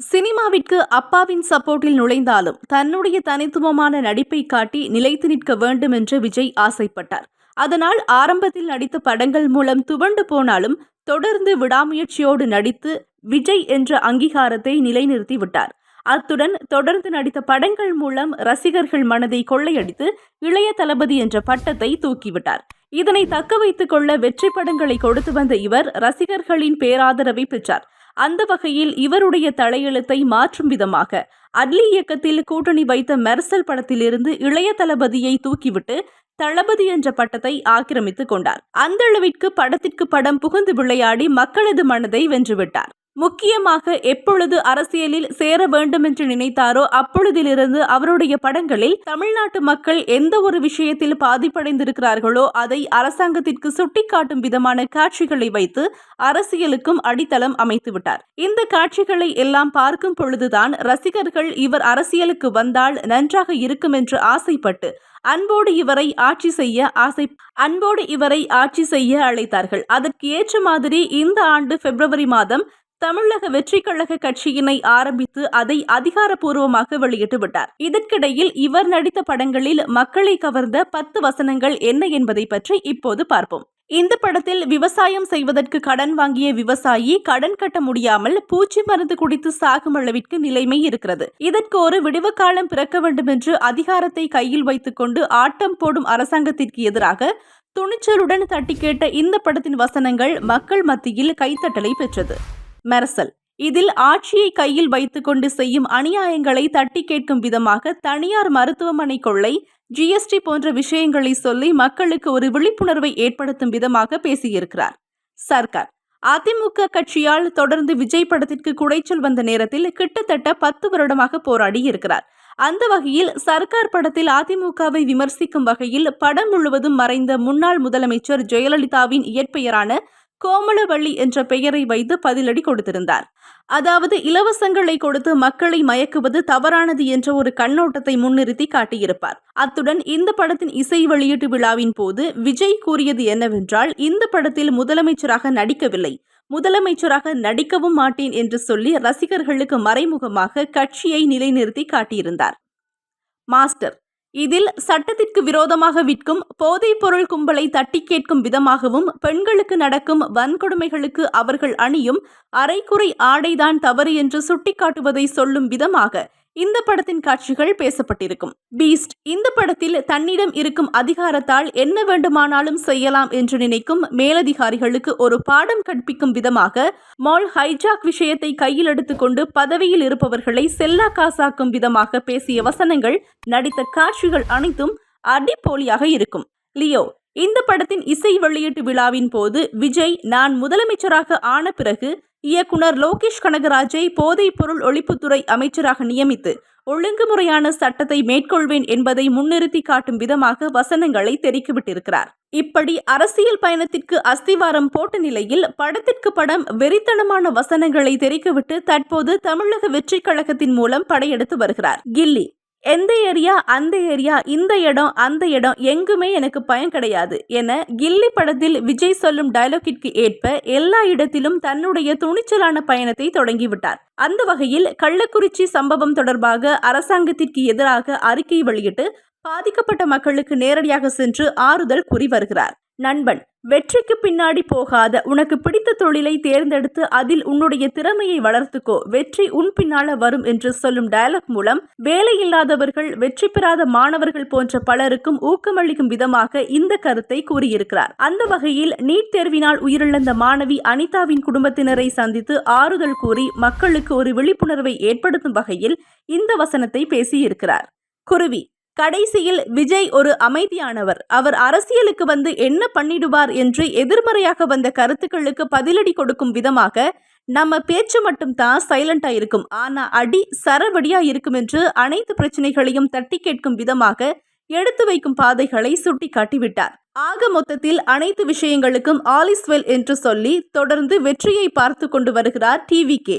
சினிமாவிற்கு அப்பாவின் சப்போர்ட்டில் நுழைந்தாலும் தன்னுடைய தனித்துவமான நடிப்பை காட்டி நிலைத்து நிற்க வேண்டும் என்று விஜய் ஆசைப்பட்டார். அதனால் ஆரம்பத்தில் நடித்த படங்கள் மூலம் துவண்டு போனாலும் தொடர்ந்து விடாமுயற்சியோடு நடித்து விஜய் என்ற அங்கீகாரத்தை நிலைநிறுத்தி விட்டார். அத்துடன் தொடர்ந்து நடித்த படங்கள் மூலம் ரசிகர்கள் மனதை கொள்ளையடித்து இளைய தளபதி என்ற பட்டத்தை தூக்கிவிட்டார். இதனை தக்க வைத்துக் கொள்ள வெற்றி படங்களை கொடுத்து வந்த இவர் ரசிகர்களின் பேராதரவை பெற்றார். அந்த வகையில் இவருடைய தலையெழுத்தை மாற்றும் விதமாக அட்லி இயக்கத்தில் கூட்டணி வைத்த மெர்சல் படத்திலிருந்து இளைய தளபதியை தூக்கிவிட்டு தளபதி என்ற பட்டத்தை ஆக்கிரமித்துக் கொண்டார். அந்த அளவிற்கு படத்திற்கு படம் புகுந்து விளையாடி மக்களது மனதை வென்றுவிட்டார். முக்கியமாக எப்பொழுது அரசியலில் சேர வேண்டும் என்று நினைத்தாரோ அப்பொழுதிலிருந்து அவருடைய படங்களில் தமிழ்நாட்டு மக்கள் எந்த ஒரு விஷயத்தில் பாதிப்படைந்திருக்கிறார்களோ அதை அரசாங்கத்திற்கு சுட்டிக்காட்டும் விதமான காட்சிகளை வைத்து அரசியலுக்கும் அடித்தளம் அமைத்துவிட்டார். இந்த காட்சிகளை எல்லாம் பார்க்கும் பொழுதுதான் ரசிகர்கள் இவர் அரசியலுக்கு வந்தால் நன்றாக இருக்கும் என்று ஆசைப்பட்டு அன்போடு இவரை ஆட்சி செய்ய ஆசை அன்போடு இவரை ஆட்சி செய்ய அழைத்தார்கள். அதற்கு ஏற்ற மாதிரி இந்த ஆண்டு பிப்ரவரி மாதம் தமிழக வெற்றி கழக கட்சியினை ஆரம்பித்து அதை அதிகாரப்பூர்வமாக வெளியிட்டு விட்டார். இதற்கிடையில் இவர் நடித்த படங்களில் மக்களை கவர்ந்த பத்து வசனங்கள் என்ன என்பதை பற்றி இப்போது பார்ப்போம். இந்த படத்தில் விவசாயம் செய்வதற்கு கடன் வாங்கிய விவசாயி கடன் கட்ட முடியாமல் பூச்சி மருந்து குடித்து சாகும் அளவிற்கு நிலைமை இருக்கிறது. இதற்கு ஒரு விடிவு காலம் பிறக்க வேண்டும் என்று அதிகாரத்தை கையில் வைத்துக்கொண்டு ஆட்டம் போடும் அரசாங்கத்திற்கு எதிராக துணிச்சலுடன் தட்டி கேட்ட இந்த படத்தின் வசனங்கள் மக்கள் மத்தியில் கைத்தட்டலை பெற்றது. மெரசல். இதில் ஆட்சியை கையில் வைத்துக்கொண்டு செய்யும் அநியாயங்களை தட்டி கேட்கும் விதமாக தனியார் மருத்துவமனை கொள்ளை ஜிஎஸ்டி போன்ற விஷயங்களை சொல்லி மக்களுக்கு ஒரு விழிப்புணர்வை ஏற்படுத்தும் விதமாக பேசியிருக்கிறார். சர்க்கார். அதிமுக கட்சியால் தொடர்ந்து விஜய் படத்திற்கு குடைச்சல் வந்த நேரத்தில் கிட்டத்தட்ட பத்து வருடமாக போராடி இருக்கிறார். அந்த வகையில் சர்க்கார் படத்தில் அதிமுகவை விமர்சிக்கும் வகையில் படம் முழுவதும் மறைந்த முன்னாள் முதலமைச்சர் ஜெயலலிதாவின் இயற்பெயரான கோமளவள்ளி என்ற பெயரை வைத்து பதிலடி கொடுத்திருந்தார். அதாவது இலவசங்களை கொடுத்து மக்களை மயக்குவது தவறானது என்ற ஒரு கண்ணோட்டத்தை முன்னிறுத்தி காட்டியிருப்பார். அத்துடன் இந்த படத்தின் இசை வெளியீட்டு விழாவின் போது விஜய் கூறியது என்னவென்றால் இந்த படத்தில் முதலமைச்சராக நடிக்கவில்லை. முதலமைச்சராக நடிக்கவும் மாட்டேன் என்று சொல்லி ரசிகர்களுக்கு மறைமுகமாக கட்சியை நிலைநிறுத்தி காட்டியிருந்தார். மாஸ்டர் இதில் சட்டத்திற்கு விரோதமாக விற்கும் போதைப் பொருள் கும்பலை தட்டி கேட்கும் விதமாகவும் பெண்களுக்கு நடக்கும் வன்கொடுமைகளுக்கு அவர்கள் அணியும் அரைக்குறை ஆடைதான் தவறு என்று சுட்டிக்காட்டுவதை சொல்லும் விதமாக இந்த படத்தின் காட்சிகள் பேசப்பட்டிருக்கும். பீஸ்ட் இந்த படத்தில் தன்னிடம் இருக்கும் அதிகாரத்தால் என்ன வேண்டுமானாலும் செய்யலாம் என்று நினைக்கும் மேலதிகாரிகளுக்கு ஒரு பாடம் கற்பிக்கும் விதமாக மால் ஹைஜாக் விஷயத்தை கையில் எடுத்துக்கொண்டு பதவியில் இருப்பவர்களை செல்லா காசாக்கும் விதமாக பேசிய வசனங்கள் நடித்த காட்சிகள் அனைத்தும் அடிப்போலியாக இருக்கும். லியோ இந்த படத்தின் இசை வெளியீட்டு விழாவின் போது விஜய் நான் முதலமைச்சராக ஆன பிறகு இயக்குனர் லோகேஷ் கனகராஜை போதைப் பொருள் ஒழிப்புத்துறை அமைச்சராக நியமித்து ஒழுங்குமுறையான சட்டத்தை மேற்கொள்வேன் என்பதை முன்னிறுத்தி காட்டும் விதமாக வசனங்களை தெரிக்கிவிட்டிருக்கிறார் இப்படி அரசியல் பயணத்திற்கு அஸ்திவாரம் போட்ட நிலையில் படத்திற்கு படம் வெறித்தனமான வசனங்களை தெரிவித்துவிட்டு தற்போது தமிழக வெற்றி கழகத்தின் மூலம் படையெடுத்து வருகிறார். கில்லி எந்த ஏரியா அந்த ஏரியா இந்த இடம் அந்த இடம் எங்குமே எனக்கு பயம் கிடையாது என கில்லி படத்தில் விஜய் சொல்லும் டயலாக்கிற்கு ஏற்ப எல்லா இடத்திலும் தன்னுடைய துணிச்சலான பயணத்தை தொடங்கிவிட்டார். அந்த வகையில் கள்ளக்குறிச்சி சம்பவம் தொடர்பாக அரசாங்கத்திற்கு எதிராக அறிக்கை வெளியிட்டு பாதிக்கப்பட்ட மக்களுக்கு நேரடியாக சென்று ஆறுதல் கூறி வருகிறார். நண்பன் வெற்றிக்கு பின்னாடி போகாத உனக்கு பிடித்த தொழிலை தேர்ந்தெடுத்து அதில் உன்னுடைய திறமையை வளர்த்துக்கோ. வெற்றி உன் பின்னால வரும் என்று சொல்லும் டயலாக் மூலம் வேலையில்லாதவர்கள் வெற்றி பெறாத மாணவர்கள் போன்ற பலருக்கும் ஊக்கமளிக்கும் விதமாக இந்த கருத்தை கூறியிருக்கிறார். அந்த வகையில் நீட் தேர்வினால் உயிரிழந்த மாணவி அனிதாவின் குடும்பத்தினரை சந்தித்து ஆறுதல் கூறி மக்களுக்கு ஒரு விழிப்புணர்வை ஏற்படுத்தும் வகையில் இந்த வசனத்தை பேசியிருக்கிறார். குருவி கடைசியில் விஜய் ஒரு அமைதியானவர். அவர் அரசியலுக்கு வந்து என்ன பண்ணிடுவார் என்று எதிர்மறையாக வந்த கருத்துக்களுக்கு பதிலடி கொடுக்கும் விதமாக நம்ம பேச்சு மட்டும் தான் சைலண்டா இருக்கும். ஆனா அடி சரவடியா இருக்கும் என்று அனைத்து பிரச்சனைகளையும் தட்டி கேட்கும் விதமாக எடுத்து வைக்கும் பாதைகளை சுட்டி காட்டிவிட்டார் ஆக மொத்தத்தில் அனைத்து விஷயங்களுக்கும் ஆலிஸ்வெல் என்று சொல்லி தொடர்ந்து வெற்றியை பார்த்து கொண்டு வருகிறார் டிவி கே.